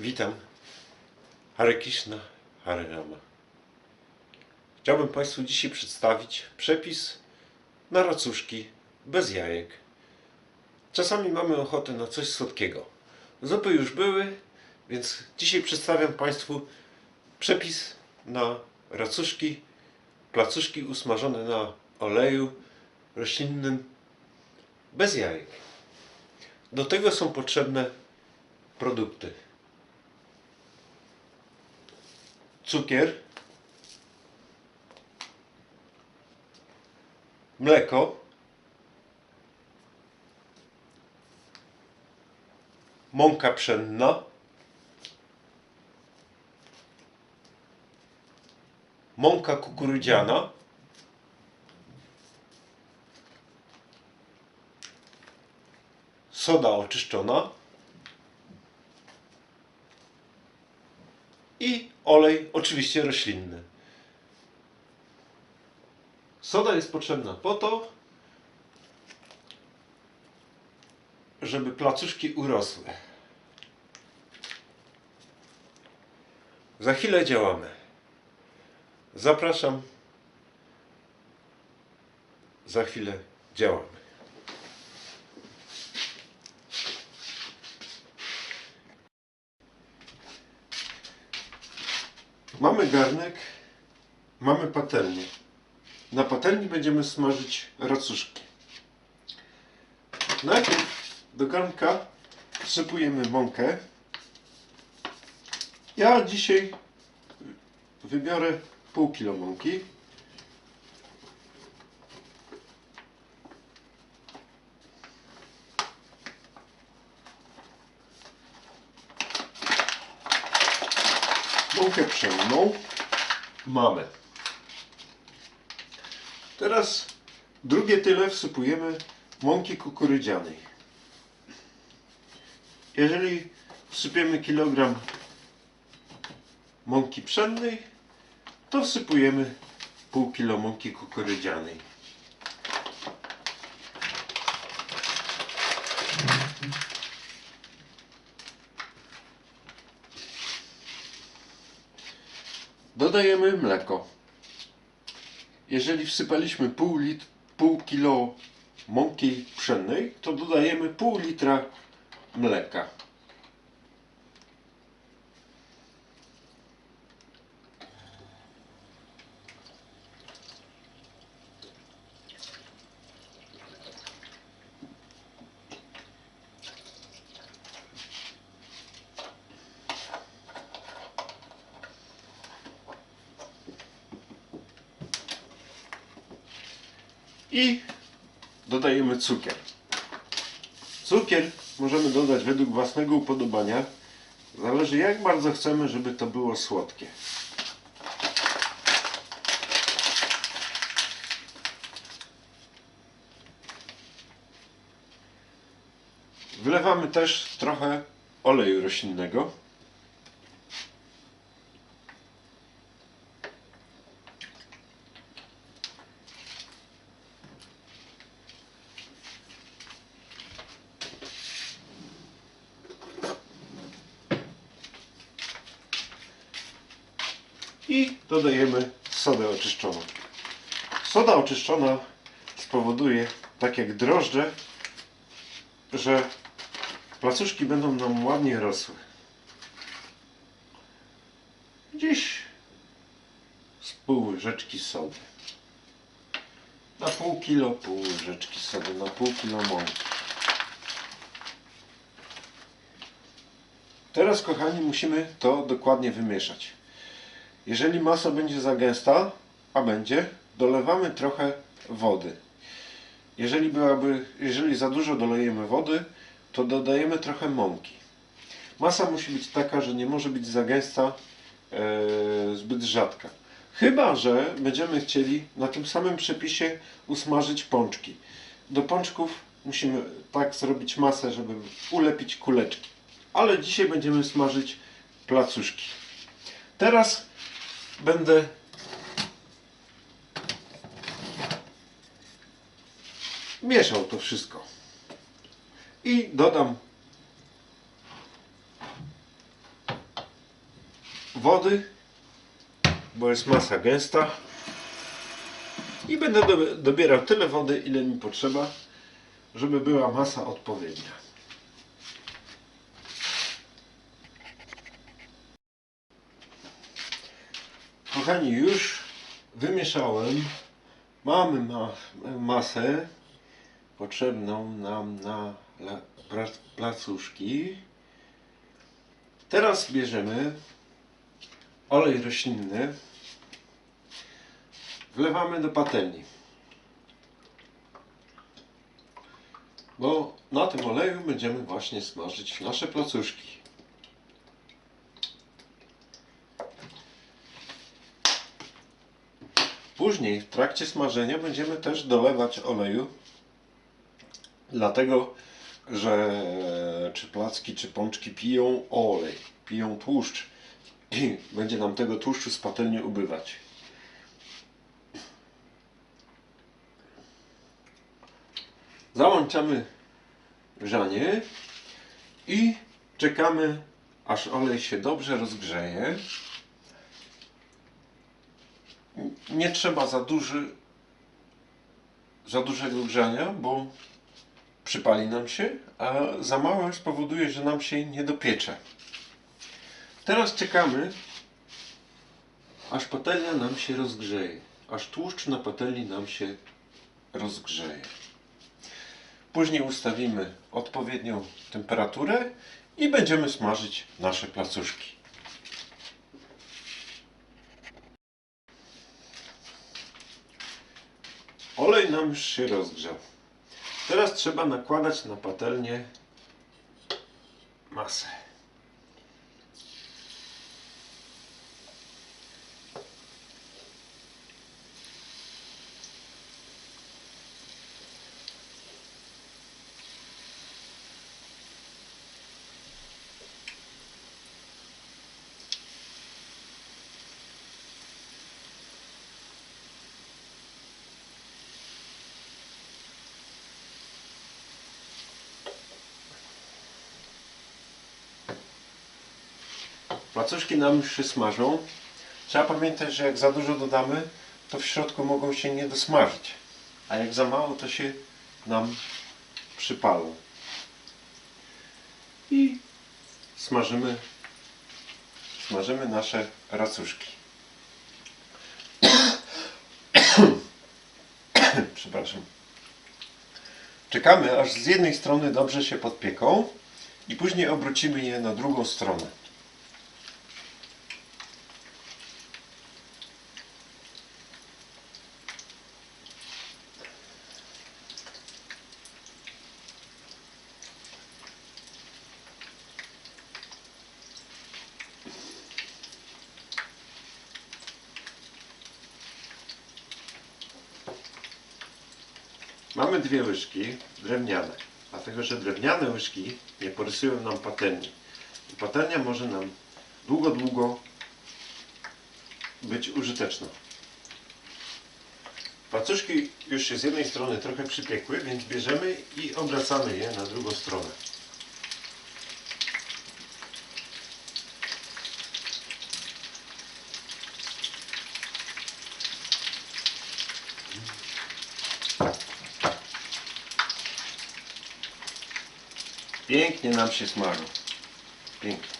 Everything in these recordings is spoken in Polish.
Witam. Hare Krishna, Hare Rama. Chciałbym Państwu dzisiaj przedstawić przepis na racuszki bez jajek. Czasami mamy ochotę na coś słodkiego. Zupy już były, więc dzisiaj przedstawiam Państwu przepis na racuszki, placuszki usmażone na oleju roślinnym bez jajek. Do tego są potrzebne produkty. Cukier, mleko, mąka pszenna, mąka kukurydziana, soda oczyszczona i olej, oczywiście roślinny. Soda jest potrzebna po to, żeby placuszki urosły. Za chwilę działamy. Zapraszam. Za chwilę działamy. Mamy garnek, mamy patelnię. Na patelni będziemy smażyć racuszki. Najpierw do garnka wsypujemy mąkę. Ja dzisiaj wybiorę pół kilo mąki. Pszenną mamy. Teraz drugie tyle wsypujemy mąki kukurydzianej. Jeżeli wsypiemy kilogram mąki pszennej, to wsypujemy pół kilo mąki kukurydzianej. Dodajemy mleko. Jeżeli wsypaliśmy pół, lit, pół kilo mąki pszennej, to dodajemy pół litra mleka. I dodajemy cukier. Cukier możemy dodać według własnego upodobania. Zależy jak bardzo chcemy, żeby to było słodkie. Wlewamy też trochę oleju roślinnego. i dodajemy sodę oczyszczoną. Soda oczyszczona spowoduje, tak jak drożdże, że placuszki będą nam ładnie rosły. Gdzieś z pół łyżeczki sody. Na pół kilo pół łyżeczki sody, na pół kilo mąki. Teraz kochani musimy to dokładnie wymieszać. Jeżeli masa będzie za gęsta, a będzie, dolewamy trochę wody. Jeżeli, byłaby, jeżeli za dużo dolejemy wody, to dodajemy trochę mąki. Masa musi być taka, że nie może być za gęsta, e, zbyt rzadka. Chyba, że będziemy chcieli na tym samym przepisie usmażyć pączki. Do pączków musimy tak zrobić masę, żeby ulepić kuleczki. Ale dzisiaj będziemy smażyć placuszki. Teraz będę mieszał to wszystko i dodam wody, bo jest masa gęsta. I będę do- dobierał tyle wody, ile mi potrzeba, żeby była masa odpowiednia. Kochani, już wymieszałem. Mamy ma masę potrzebną nam na placuszki. Teraz bierzemy olej roślinny. Wlewamy do patelni. Bo na tym oleju będziemy właśnie smażyć nasze placuszki. Później w trakcie smażenia będziemy też dolewać oleju. Dlatego, że czy placki, czy pączki piją olej, piją tłuszcz. I będzie nam tego tłuszczu z patelni ubywać. Załączamy grzanie i czekamy aż olej się dobrze rozgrzeje. Nie trzeba za duży za dużego grzania, bo przypali nam się, a za małe spowoduje, że nam się nie dopiecze. Teraz czekamy, aż patelnia nam się rozgrzeje, aż tłuszcz na patelni nam się rozgrzeje. Później ustawimy odpowiednią temperaturę i będziemy smażyć nasze placuszki. Olej nam już się rozgrzał. Teraz trzeba nakładać na patelnię masę. Placuszki nam już się smażą. Trzeba pamiętać, że jak za dużo dodamy, to w środku mogą się nie dosmażyć. A jak za mało, to się nam przypalą. I smażymy, smażymy nasze racuszki. Przepraszam. Czekamy, aż z jednej strony dobrze się podpieką i później obrócimy je na drugą stronę. Mamy dwie łyżki drewniane, dlatego że drewniane łyżki nie porysują nam patelni. I patelnia może nam długo, długo być użyteczna. Pacuszki już się z jednej strony trochę przypiekły, więc bierzemy i obracamy je na drugą stronę. Pięknie nam się smażą. Pięknie.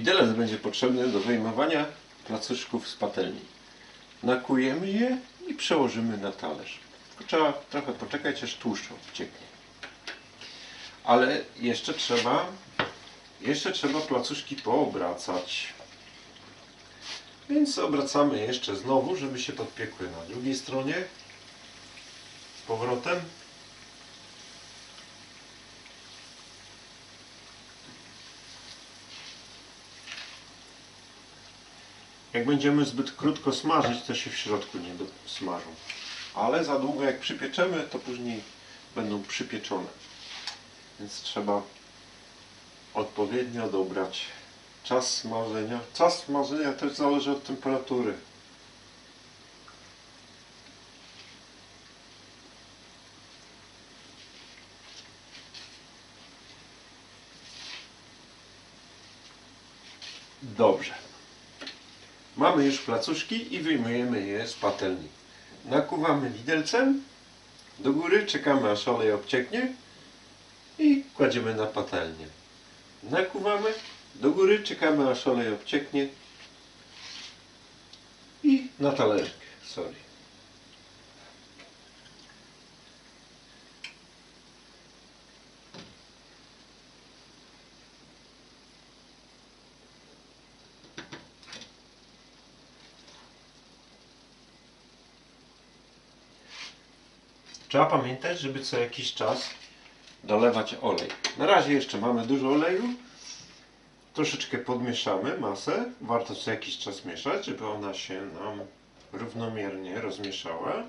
Widelec będzie potrzebny do wyjmowania placuszków z patelni. Nakujemy je i przełożymy na talerz. Tylko trzeba trochę poczekać, aż tłuszcz cieknie. Ale jeszcze trzeba Jeszcze trzeba placuszki poobracać. Więc obracamy jeszcze znowu, żeby się podpiekły na drugiej stronie. Z powrotem. Jak będziemy zbyt krótko smażyć, to się w środku nie smażą. Ale za długo jak przypieczemy, to później będą przypieczone. Więc trzeba odpowiednio dobrać czas smażenia. Czas smażenia też zależy od temperatury. Dobrze. Mamy już placuszki i wyjmujemy je z patelni. Nakuwamy widelcem do góry, czekamy aż olej obcieknie i kładziemy na patelnię. Nakuwamy do góry, czekamy aż olej obcieknie i na talerzyk soli. Trzeba pamiętać, żeby co jakiś czas dolewać olej. Na razie jeszcze mamy dużo oleju. Troszeczkę podmieszamy masę. Warto co jakiś czas mieszać, żeby ona się nam równomiernie rozmieszała.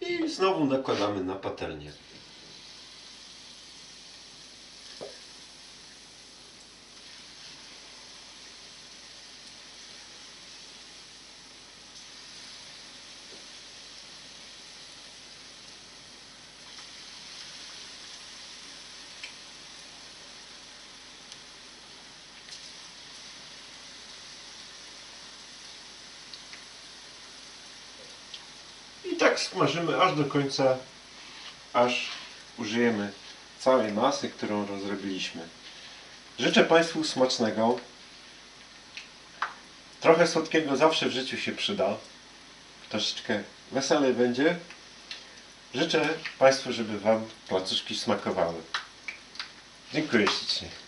I znowu nakładamy na patelnię. I tak smażymy aż do końca, aż użyjemy całej masy, którą rozrobiliśmy. Życzę Państwu smacznego. Trochę słodkiego zawsze w życiu się przyda. Troszeczkę weselej będzie. Życzę Państwu, żeby Wam placuszki smakowały. Dziękuję ślicznie.